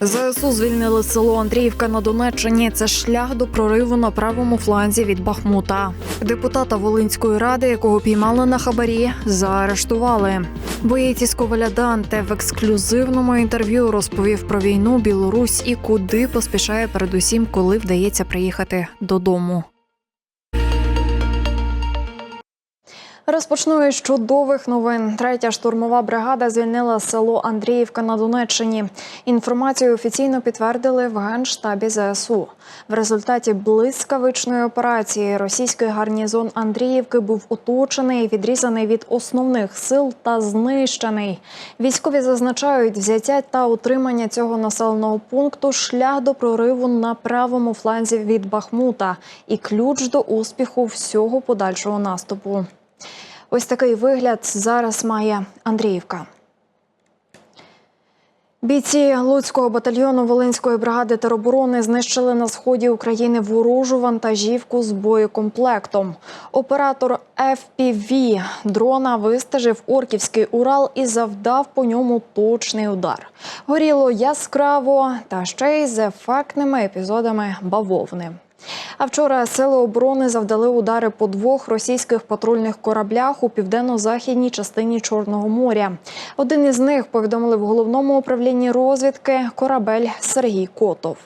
ЗСУ звільнили село Андріївка на Донеччині. Це шлях до прориву на правому фланзі від Бахмута. Депутата Волинської ради, якого піймали на хабарі, заарештували. Боєць із Коваля Данте в ексклюзивному інтерв'ю розповів про війну, Білорусь і куди поспішає передусім, коли вдається приїхати додому. Розпочну із чудових новин. Третя штурмова бригада звільнила село Андріївка на Донеччині. Інформацію офіційно підтвердили в генштабі ЗСУ. В результаті блискавичної операції російський гарнізон Андріївки був оточений, відрізаний від основних сил та знищений. Військові зазначають, взяття та утримання цього населеного пункту шлях до прориву на правому фланзі від Бахмута і ключ до успіху всього подальшого наступу. Ось такий вигляд зараз має Андріївка. Бійці Луцького батальйону Волинської бригади тероборони знищили на сході України ворожу вантажівку з боєкомплектом. Оператор FPV дрона вистежив Орківський Урал і завдав по ньому точний удар. Горіло яскраво та ще й з ефектними епізодами бавовни. А вчора сили оборони завдали удари по двох російських патрульних кораблях у південно-західній частині Чорного моря. Один із них повідомили в головному управлінні розвідки корабель Сергій Котов.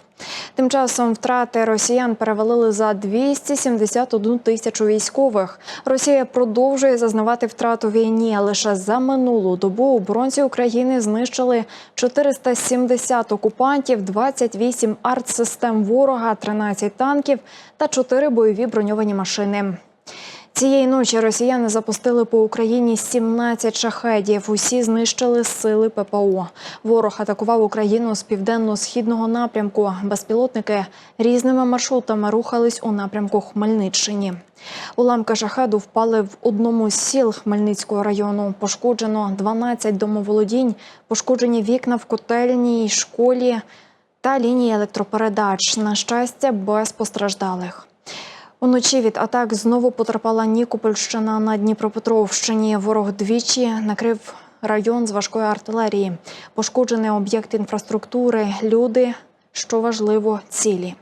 Тим часом втрати росіян перевалили за 271 тисячу військових. Росія продовжує зазнавати втрат у війні. Лише за минулу добу оборонці України знищили 470 окупантів, 28 артсистем ворога, 13 танків та 4 бойові броньовані машини. Цієї ночі росіяни запустили по Україні 17 шахедів. Усі знищили сили ППО. Ворог атакував Україну з південно-східного напрямку. Безпілотники різними маршрутами рухались у напрямку Хмельниччині. Уламки шахеду впали в одному з сіл Хмельницького району. Пошкоджено 12 домоволодінь, пошкоджені вікна в котельній школі та лінії електропередач. На щастя, без постраждалих. Уночі від атак знову потерпала Нікопольщина на Дніпропетровщині. Ворог двічі накрив район з важкої артилерії. Пошкоджений об'єкт інфраструктури, люди, що важливо, цілі.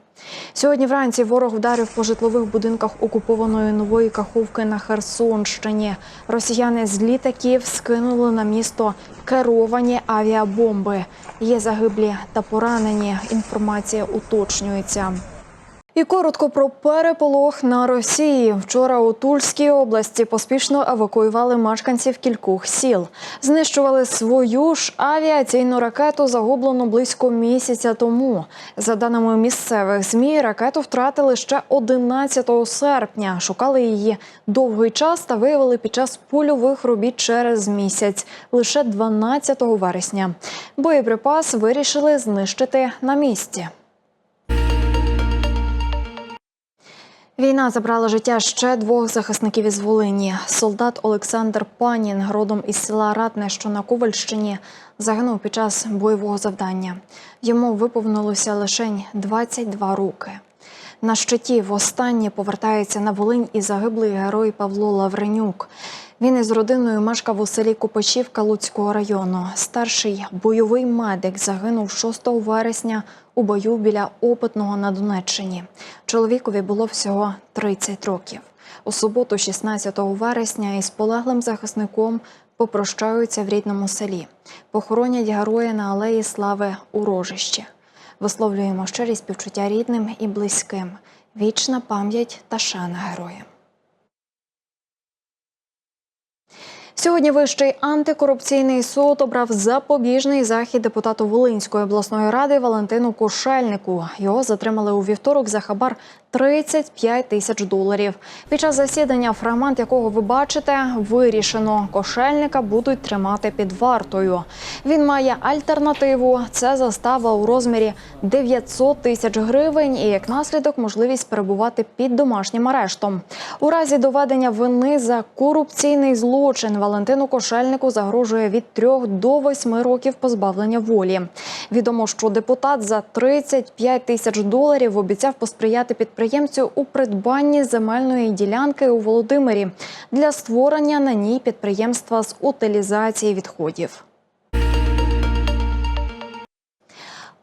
Сьогодні вранці ворог вдарив по житлових будинках окупованої нової Каховки на Херсонщині. Росіяни з літаків скинули на місто керовані авіабомби. Є загиблі та поранені. Інформація уточнюється. І коротко про переполох на Росії. Вчора у Тульській області поспішно евакуювали мешканців кількох сіл. Знищували свою ж авіаційну ракету, загублену близько місяця тому. За даними місцевих змі, ракету втратили ще 11 серпня. Шукали її довгий час та виявили під час польових робіт через місяць, лише 12 вересня. Боєприпас вирішили знищити на місці. Війна забрала життя ще двох захисників із Волині. Солдат Олександр Панін, родом із села Ратне, що на Ковальщині, загинув під час бойового завдання. Йому виповнилося лише 22 роки. На щиті востаннє повертається на Волинь і загиблий герой Павло Лавренюк. Він із родиною мешкав у селі Копачівка Луцького району. Старший бойовий медик загинув 6 вересня у бою біля опитного на Донеччині. Чоловікові було всього 30 років. У суботу, 16 вересня, із полеглим захисником попрощаються в рідному селі. Похоронять героя на алеї Слави у Рожищі. Висловлюємо щирі співчуття рідним і близьким. Вічна пам'ять та шана героям. Сьогодні вищий антикорупційний суд обрав запобіжний захід депутату Волинської обласної ради Валентину Кошельнику. Його затримали у вівторок за хабар 35 тисяч доларів. Під час засідання, фрагмент якого ви бачите, вирішено. Кошельника будуть тримати під вартою. Він має альтернативу. Це застава у розмірі 900 тисяч гривень і як наслідок можливість перебувати під домашнім арештом. У разі доведення вини за корупційний злочин Валентину Кошельнику загрожує від 3 до 8 років позбавлення волі. Відомо, що депутат за 35 тисяч доларів обіцяв посприяти підприємцю у придбанні земельної ділянки у Володимирі для створення на ній підприємства з утилізації відходів.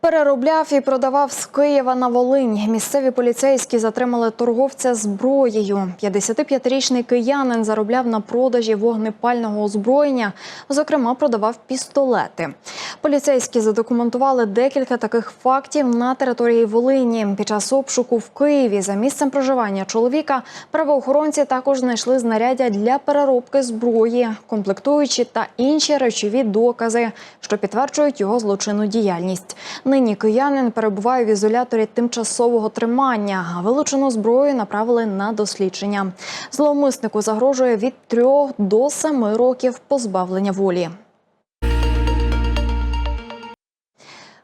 Переробляв і продавав з Києва на Волинь. Місцеві поліцейські затримали торговця зброєю. 55-річний киянин заробляв на продажі вогнепального озброєння. Зокрема, продавав пістолети. Поліцейські задокументували декілька таких фактів на території Волині. Під час обшуку в Києві за місцем проживання чоловіка правоохоронці також знайшли знаряддя для переробки зброї, комплектуючі та інші речові докази, що підтверджують його злочинну діяльність. Нині киянин перебуває в ізоляторі тимчасового тримання. Вилучену зброю направили на дослідження. Зловмиснику загрожує від 3 до 7 років позбавлення волі.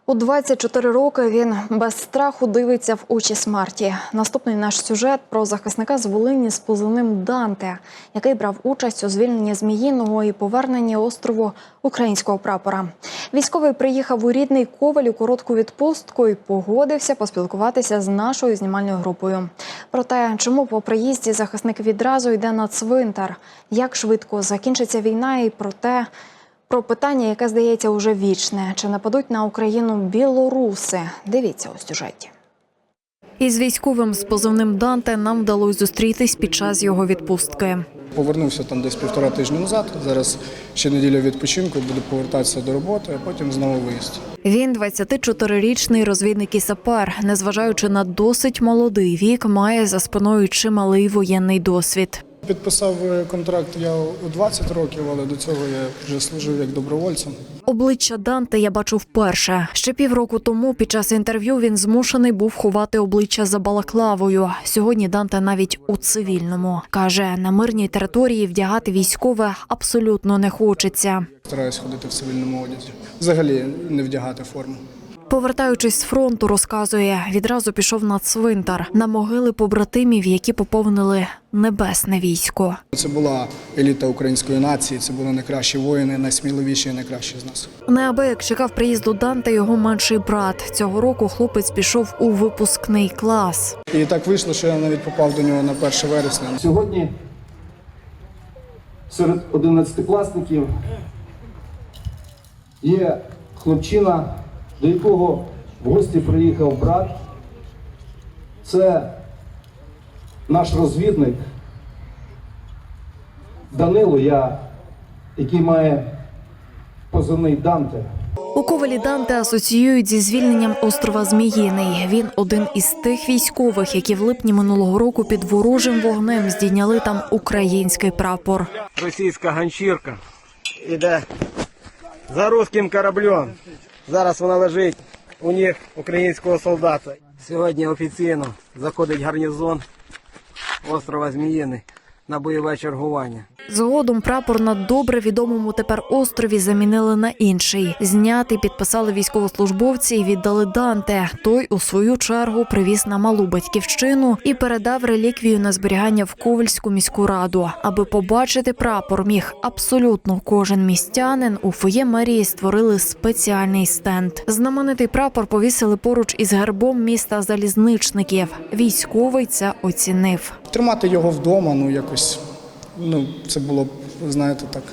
У 24 роки він без страху дивиться в очі смерті. Наступний наш сюжет про захисника з Волині з позивним Данте, який брав участь у звільненні Зміїного і поверненні острову українського прапора. Військовий приїхав у рідний Коваль у коротку відпустку і погодився поспілкуватися з нашою знімальною групою. Про те, чому по приїзді захисник відразу йде на цвинтар, як швидко закінчиться війна, і про те. Про питання, яке здається уже вічне, чи нападуть на Україну білоруси? Дивіться у сюжеті. Із військовим з позивним Данте нам вдалося зустрітись під час його відпустки. Повернувся там десь півтора тижні назад. Зараз ще неділя відпочинку, буду повертатися до роботи, а потім знову виїзд. Він 24-річний розвідник і сапер. Незважаючи на досить молодий вік, має за спиною чималий воєнний досвід. Підписав е, контракт я у 20 років, але до цього я вже служив як добровольцем. Обличчя Данте я бачу вперше. Ще півроку тому під час інтерв'ю він змушений був ховати обличчя за балаклавою. Сьогодні Данте навіть у цивільному каже, на мирній території вдягати військове абсолютно не хочеться. Стараюсь ходити в цивільному одязі. Взагалі не вдягати форму. Повертаючись з фронту, розказує, відразу пішов на цвинтар на могили побратимів, які поповнили небесне військо. Це була еліта української нації. Це були найкращі воїни, найсміливіші і найкращі з нас. Неабияк чекав приїзду Данте його менший брат. Цього року хлопець пішов у випускний клас. І так вийшло, що я навіть попав до нього на 1 вересня. Сьогодні серед одинадцятикласників є хлопчина, до якого в гості приїхав брат. Це наш розвідник Данило, я, який має позивний Данте. У Ковалі Данте асоціюють зі звільненням острова Зміїний. Він один із тих військових, які в липні минулого року під ворожим вогнем здійняли там український прапор. російська ганчірка іде за руським кораблем. Зараз вона лежить у ніг українського солдата. Сьогодні офіційно заходить гарнізон острова Зміїний на бойове чергування. Згодом прапор на добре відомому тепер острові замінили на інший. Зняти підписали військовослужбовці і віддали Данте. Той у свою чергу привіз на малу батьківщину і передав реліквію на зберігання в Ковальську міську раду. Аби побачити прапор, міг абсолютно кожен містянин. У фоє мерії створили спеціальний стенд. Знаменитий прапор повісили поруч із гербом міста залізничників. Військовий це оцінив. Тримати його вдома, ну якось, ну це було б, знаєте, так.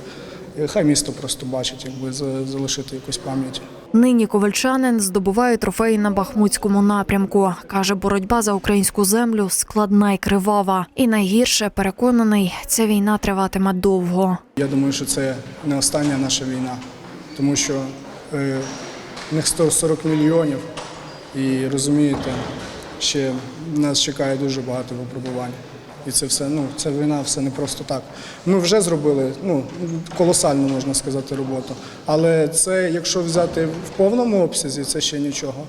е, Хай місто просто бачить, якби залишити якусь пам'ять. Нині ковальчанин здобуває трофеї на бахмутському напрямку. каже, боротьба за українську землю складна й кривава. І найгірше переконаний, ця війна триватиме довго. Я думаю, що це не остання наша війна, тому що е, в них 140 мільйонів, і розумієте, ще нас чекає дуже багато випробувань. І це все, ну, ця війна все не просто так. Ми вже зробили ну, колосальну, можна сказати, роботу. Але це, якщо взяти в повному обсязі, це ще нічого.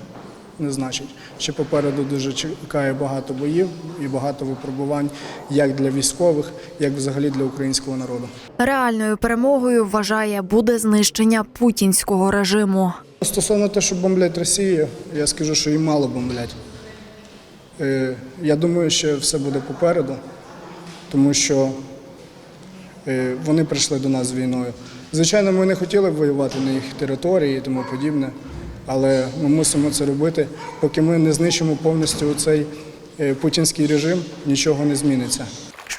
не значить. Ще попереду дуже чекає багато боїв і багато випробувань як для військових, як взагалі для українського народу. Реальною перемогою вважає буде знищення путінського режиму. Стосовно того, що бомблять Росію, я скажу, що їм мало бомблять. Е, Я думаю, що все буде попереду, тому що е, вони прийшли до нас з війною. Звичайно, ми не хотіли б воювати на їх території і тому подібне, але ми мусимо це робити. Поки ми не знищимо повністю цей путінський режим, нічого не зміниться.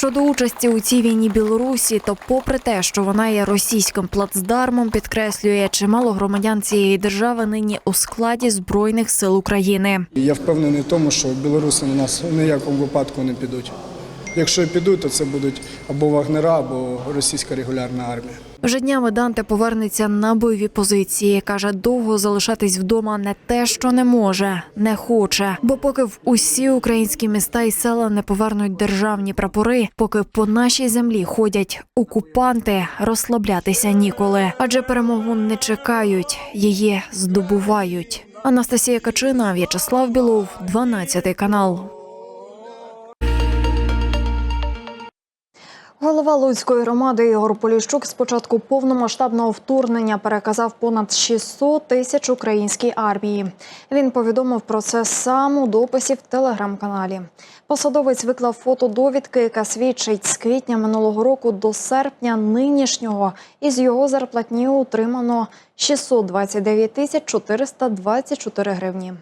Щодо участі у цій війні Білорусі, то попри те, що вона є російським плацдармом, підкреслює чимало громадян цієї держави нині у складі збройних сил України. Я впевнений в тому, що білоруси на нас в ніякому випадку не підуть. Якщо підуть, то це будуть або вагнера, або російська регулярна армія. Вже днями Данте повернеться на бойові позиції. каже, довго залишатись вдома не те, що не може, не хоче. Бо поки в усі українські міста і села не повернуть державні прапори, поки по нашій землі ходять окупанти, розслаблятися ніколи. Адже перемогу не чекають, її здобувають. Анастасія Качина, В'ячеслав Білов, 12 канал. Голова Луцької громади Ігор Поліщук з початку повномасштабного вторгнення переказав понад 600 тисяч українській армії. Він повідомив про це сам у дописі в телеграм-каналі. Посадовець виклав фото довідки, яка свідчить з квітня минулого року до серпня нинішнього. Із його зарплатні отримано 629 тисяч 424 гривні.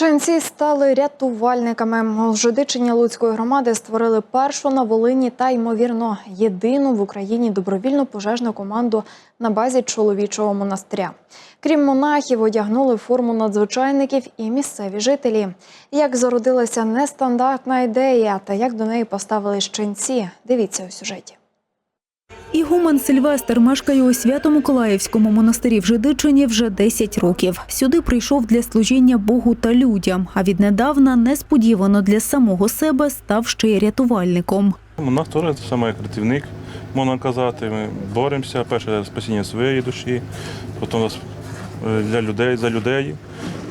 Ченці стали рятувальниками. У Жидичині Луцької громади створили першу на Волині та, ймовірно, єдину в Україні добровільну пожежну команду на базі чоловічого монастиря. Крім монахів, одягнули форму надзвичайників і місцеві жителі. Як зародилася нестандартна ідея та як до неї поставили ченці, дивіться у сюжеті. Ігумен Сильвестр мешкає у Свято-Миколаївському монастирі в Жидичині вже 10 років. Сюди прийшов для служіння Богу та людям, а віднедавна несподівано для самого себе став ще й рятувальником. Монах теж це саме рятівник, можна казати. Ми боремося перше за спасіння своєї душі, потім е, для людей, за людей.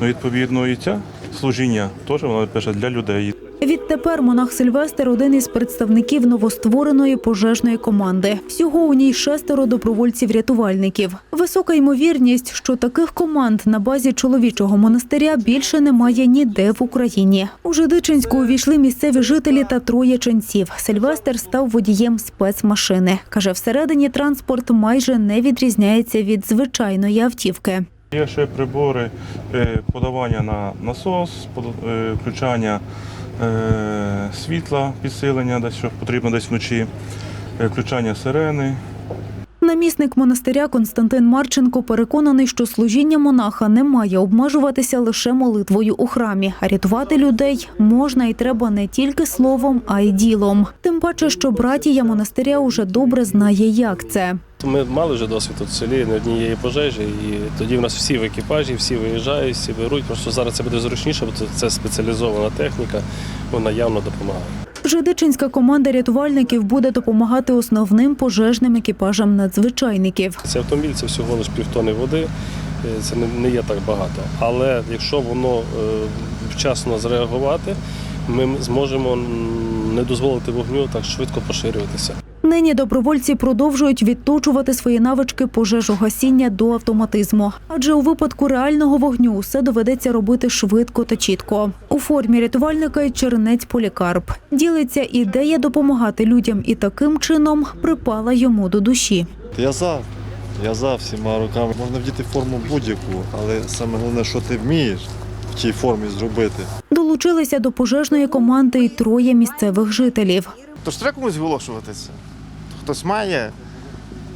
Ну, відповідно, і це служіння теж воно перше для людей. Відтепер монах Сильвестр один із представників новоствореної пожежної команди. Всього у ній шестеро добровольців-рятувальників. Висока ймовірність, що таких команд на базі чоловічого монастиря більше немає ніде в Україні. У Жидичинську увійшли місцеві жителі та троє ченців. Сильвестр став водієм спецмашини. каже, всередині транспорт майже не відрізняється від звичайної автівки. Є ще прибори е, подавання на насос, е, включання е, світла, підсилення, десь потрібно десь вночі, включання сирени. Намісник монастиря Константин Марченко переконаний, що служіння монаха не має обмежуватися лише молитвою у храмі, рятувати людей можна і треба не тільки словом, а й ділом. Тим паче, що братія монастиря уже добре знає, як це. Ми мали вже досвід в селі не однієї пожежі, і тоді в нас всі в екіпажі, всі виїжджають, всі беруть. Просто зараз це буде зручніше, бо це- спеціалізована техніка, вона явно допомагає. Жидичинська команда рятувальників буде допомагати основним пожежним екіпажам надзвичайників. Це автомобіль це всього лише півтони води, е, це не, не є так багато. Але якщо воно е, вчасно зреагувати, ми зможемо не дозволити вогню так швидко поширюватися. Нині добровольці продовжують відточувати свої навички пожежогасіння до автоматизму. Адже у випадку реального вогню все доведеться робити швидко та чітко. У формі рятувальника й чернець Полікарп. Ділиться ідея допомагати людям і таким чином припала йому до душі. Я за. Я за всіма руками. Можна вдіти форму будь-яку, але саме головне, що ти вмієш в тій формі зробити. Долучилися до пожежної команди й троє місцевих жителів. Тож треба комусь виголошуватися. Хтось має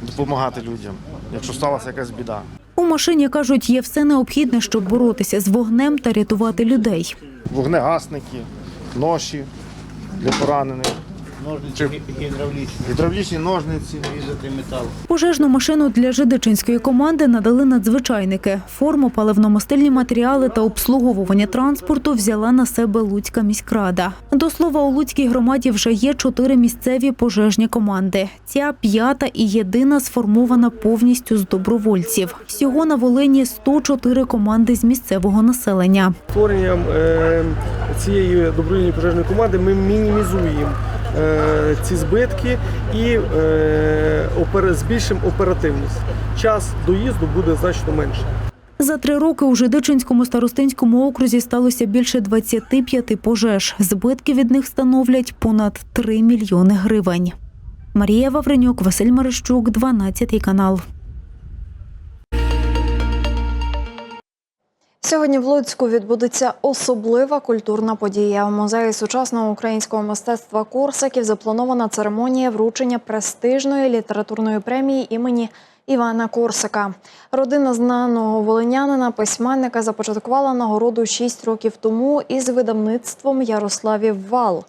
допомагати людям, якщо сталася якась біда. У машині кажуть, є все необхідне, щоб боротися з вогнем та рятувати людей. Вогнегасники, ноші для поранених, Чи... Гідравлічні ножниці. Пожежну машину для жидичинської команди надали надзвичайники. Форму, паливно-мастильні матеріали та обслуговування транспорту взяла на себе Луцька міськрада. До слова, у Луцькій громаді вже є чотири місцеві пожежні команди. Ця п'ята і єдина сформована повністю з добровольців. Всього на Волині 104 команди з місцевого населення. Створенням е, цієї добровільної пожежної команди ми мінімізуємо ці збитки і е, збільшимо оперативність. Час доїзду буде значно менше. За три роки у Жидичинському старостинському окрузі сталося більше 25 пожеж. Збитки від них становлять понад 3 мільйони гривень. Марія Вавренюк, Василь Марищук, 12 канал. Сьогодні в Луцьку відбудеться особлива культурна подія. У музеї сучасного українського мистецтва Корсаків запланована церемонія вручення престижної літературної премії імені Івана Корсака. Родина знаного волинянина, письменника започаткувала нагороду 6 років тому із видавництвом Ярославів Вал.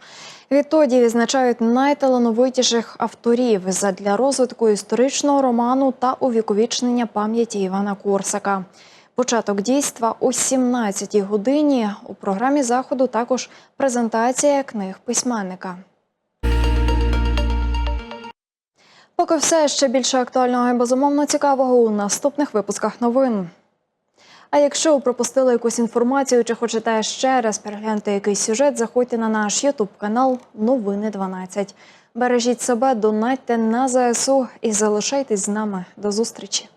Відтоді відзначають найталановитіших авторів задля розвитку історичного роману та увіковічнення пам'яті Івана Корсака. Початок дійства о 17-й годині. У програмі заходу також презентація книг письменника. Поки все ще більше актуального і безумовно цікавого у наступних випусках новин. А якщо пропустили якусь інформацію чи хочете ще раз переглянути якийсь сюжет, заходьте на наш Ютуб канал Новини 12. Бережіть себе, донатьте на ЗСУ і залишайтесь з нами. До зустрічі!